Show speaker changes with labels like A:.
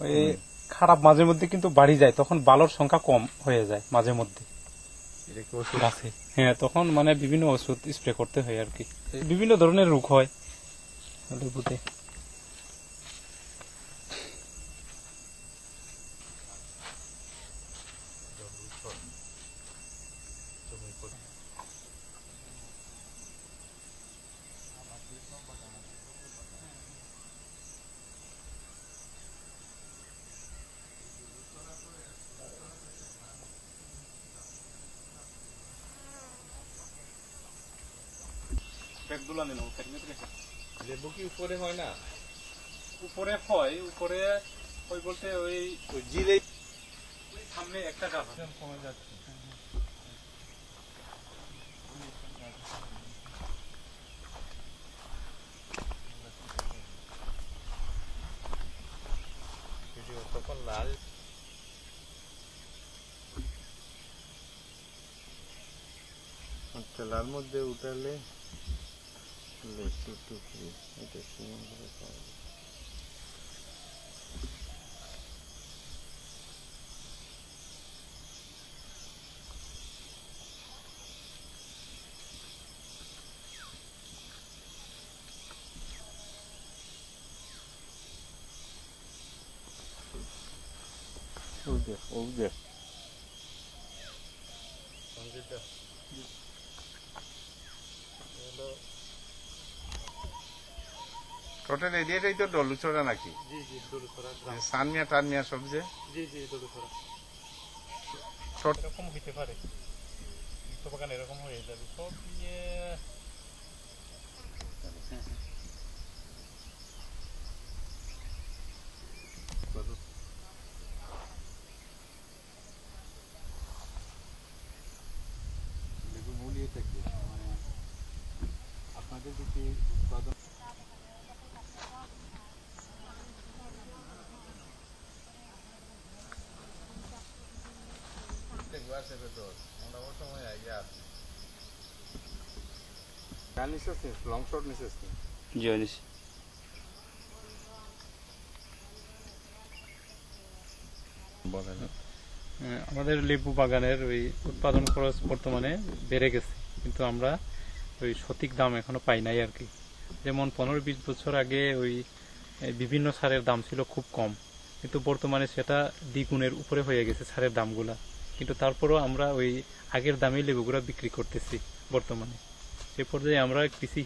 A: ওই খারাপ মাঝে মধ্যে কিন্তু বাড়ি যায় তখন বালর সংখ্যা কম হয়ে যায় মাঝে মধ্যে। গাছে হ্যাঁ তখন মানে বিভিন্ন ওষুধ স্প্রে করতে হয় আর কি। বিভিন্ন ধরনের রোগ হয়। লেবুতে
B: লেবু কি উপরে হয় না?
A: উপরে হয় উপরে ওই বলতে ওই
B: জিরে
A: সামনে একটা গাছ
B: তখন লাল। আচ্ছা লাল মধ্যে উঠালে লেচু টুকরি এটা সমুদ্রে পাওয়া যায়। ওই যে ওই যে সঞ্জিতা টোটাল এরিয়াটাই তো ডলুচড়া নাকি? সানমিয়া টানমিয়া সব যে?
A: জি জি দলুছড়া এরকম হইতে পারে। বাগান এরকম হয়ে যাবে। সব দিয়ে
B: লেবু গান নিছিস লং শট নিছিস
C: জি
A: হ্যাঁ, আমাদের লেবু বাগানের ওই উৎপাদন খরচ বর্তমানে বেড়ে গেছে। কিন্তু আমরা ওই সঠিক দাম এখনও পাই নাই আর কি। যেমন পনেরো বিশ বছর আগে ওই বিভিন্ন সারের দাম ছিল খুব কম। কিন্তু বর্তমানে সেটা দ্বিগুণের উপরে হয়ে গেছে সারের দামগুলা। কিন্তু তারপরও আমরা ওই আগের দামেই লেবুগুলো বিক্রি করতেছি বর্তমানে। সে পর্যায়ে আমরা কৃষি